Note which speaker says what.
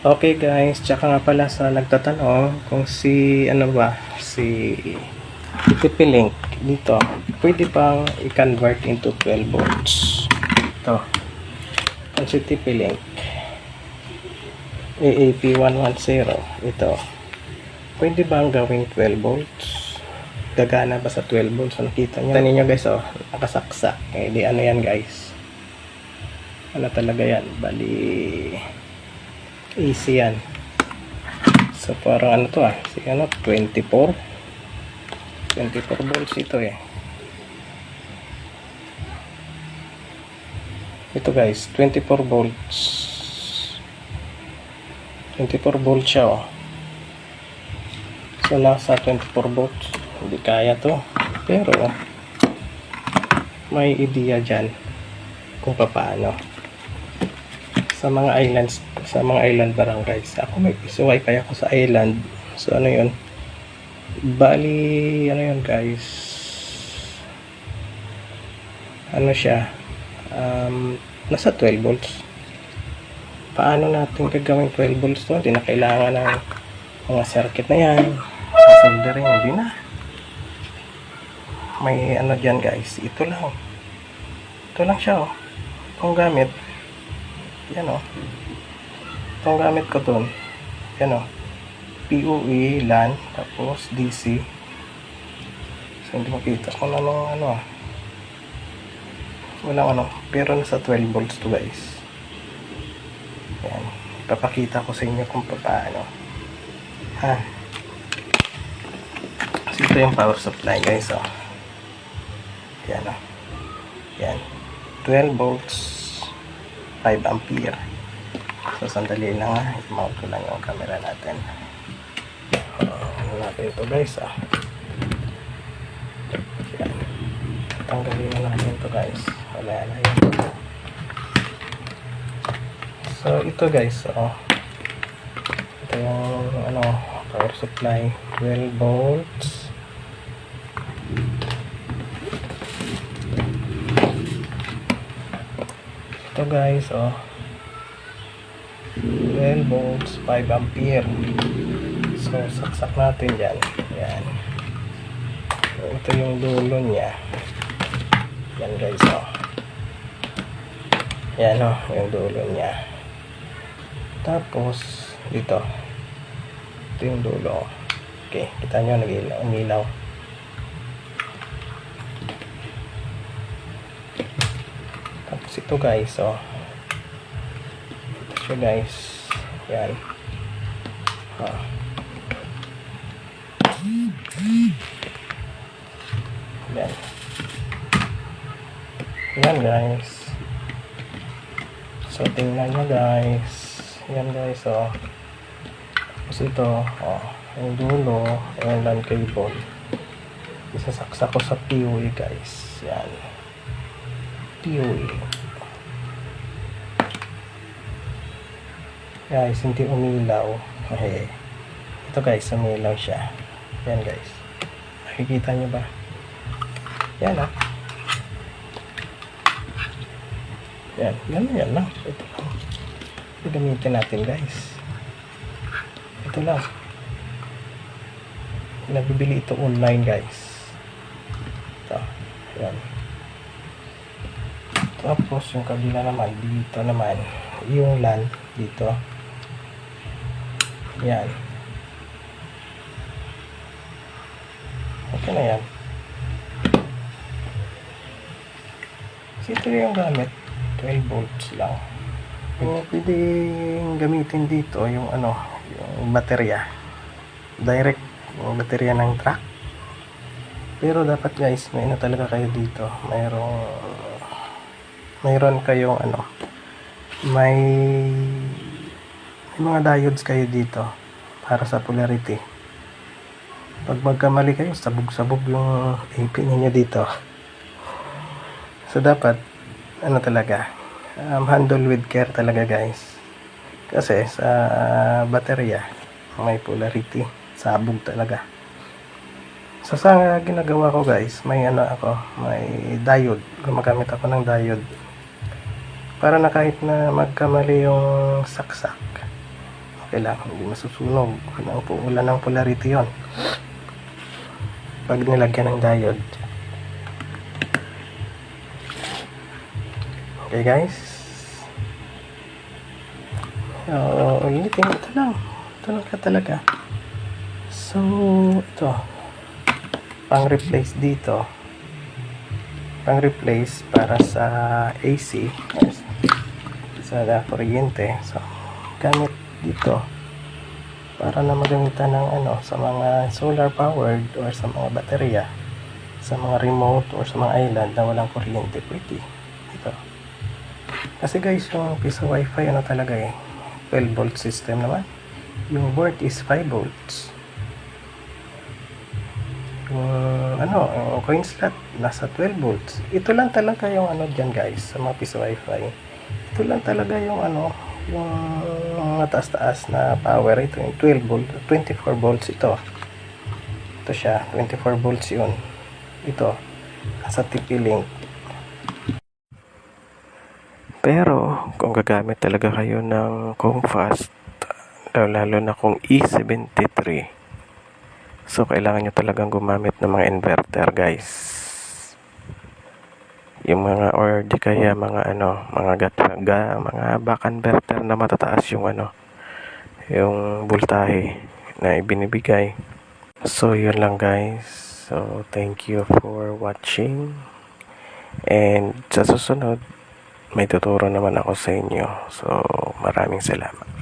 Speaker 1: Okay guys, tsaka nga pala sa nagtatanong kung si ano ba, si Link dito, pwede pang i-convert into 12 volts. Ito. Ang si Link AAP110 ito. Pwede bang gawing 12 volts? Gagana ba sa 12 volts? So, nakita nyo. Tanin nyo guys, oh, nakasaksak. Eh, di ano yan guys. Ano talaga yan? Bali, easy yan. So, parang ano to ah. Si ano, 24. 24 volts ito eh. Ito guys, 24 volts. 24 volts siya oh. So, nasa 24 volts. Hindi kaya to. Pero, may idea dyan kung paano. Sa mga islands, sa mga island barangays. Ako may piso wifi ako sa island. So, ano yun? Bali, ano yun guys? Ano siya? Um, nasa 12 volts. Paano natin gagawin 12 volts to? Hindi na kailangan ng mga circuit na yan. Soldering, hindi na. May ano dyan guys. Ito lang. Ito lang siya oh. Itong gamit. Yan oh. Itong gamit ko dun. Yan oh. POE, LAN, tapos DC. So, hindi makita kung ano, ano ah. Walang ano. Pero nasa 12 volts to guys. Yan. Ipapakita ko sa inyo kung paano. Ha. So, ito yung power supply guys oh. Yan oh. Yan. 12 volts 5 ampere. So, sandali lang ha. I-mount ko lang yung camera natin. Ano natin ito guys ah. Tanggalin na natin ito guys. Wala na yun. So, ito guys, oh. Ito yung, ano, power supply. 12 volts. Ito guys, oh. 12 volts, 5 ampere. So, saksak natin dyan. Yan. So, ito yung dulo niya. Yan guys, oh. Yan, oh. Yung dulo niya. Tapos, dito. Ito yung dulo. Okay, kita nyo, nag-ilaw. Umilaw. Tapos ito guys, oh. Ito guys. Yan. Oh. Yan. Yan guys. So tingnan nyo guys. Yan guys, oh. Tapos ito, oh. Yung dulo, yung LAN cable. Isasaksak ko sa POE guys. Yan. POE. Guys, hindi umilaw. Okay. Ito guys, umilaw siya. Yan guys. Nakikita nyo ba? Yan ah. Yan. Yan yan lang. Ito lang. Ito gamitin natin guys. Ito lang. Nabibili ito online guys. Ito. Yan. Tapos yung kabila naman, dito naman, yung LAN dito. Yan. Okay na yan. Kasi ito yung gamit. 12 volts lang. So, pwedeng gamitin dito yung ano, yung baterya. Direct yung baterya ng truck. Pero dapat guys, may ano talaga kayo dito. Mayroong mayroon kayong ano, may may mga diodes kayo dito para sa polarity. Pag magkamali kayo, sabog-sabog yung AP ninyo dito. So, dapat, ano talaga, um, handle with care talaga guys. Kasi sa baterya, may polarity. Sabog talaga. So, sa ginagawa ko guys, may ano ako, may diode. Gumagamit ako ng diode. Para na kahit na magkamali yung saksak, okay lang hindi masusunog. Walang po wala ng polarity yon pag nilagyan ng diode. Okay guys. So ulitin ito lang. Ito lang ka talaga. So ito. Pang replace dito. Pang replace para sa AC sa kuryente. So gamit dito. Para na magamitan ng ano sa mga solar powered or sa mga baterya sa mga remote or sa mga island na walang kuryente pwede. Ito. Kasi guys yung piso wifi ano talaga eh 12 volt system naman. Yung board is 5 volts. Yung ano yung coin slot nasa 12 volts. Ito lang talaga yung ano dyan guys sa mga piso wifi. Ito lang talaga yung ano yung mga taas-taas na power ito. Yung 12 volt 24 volts ito. Ito siya 24 volts yun. Ito nasa TP-Link pero kung gagamit talaga kayo ng kung fast lalo na kung E73 so kailangan nyo talagang gumamit ng mga inverter guys yung mga or di kaya mga ano mga gatga mga back inverter na matataas yung ano yung voltahe na ibinibigay. So yun lang guys. So thank you for watching. And sa susunod may tuturo naman ako sa inyo. So maraming salamat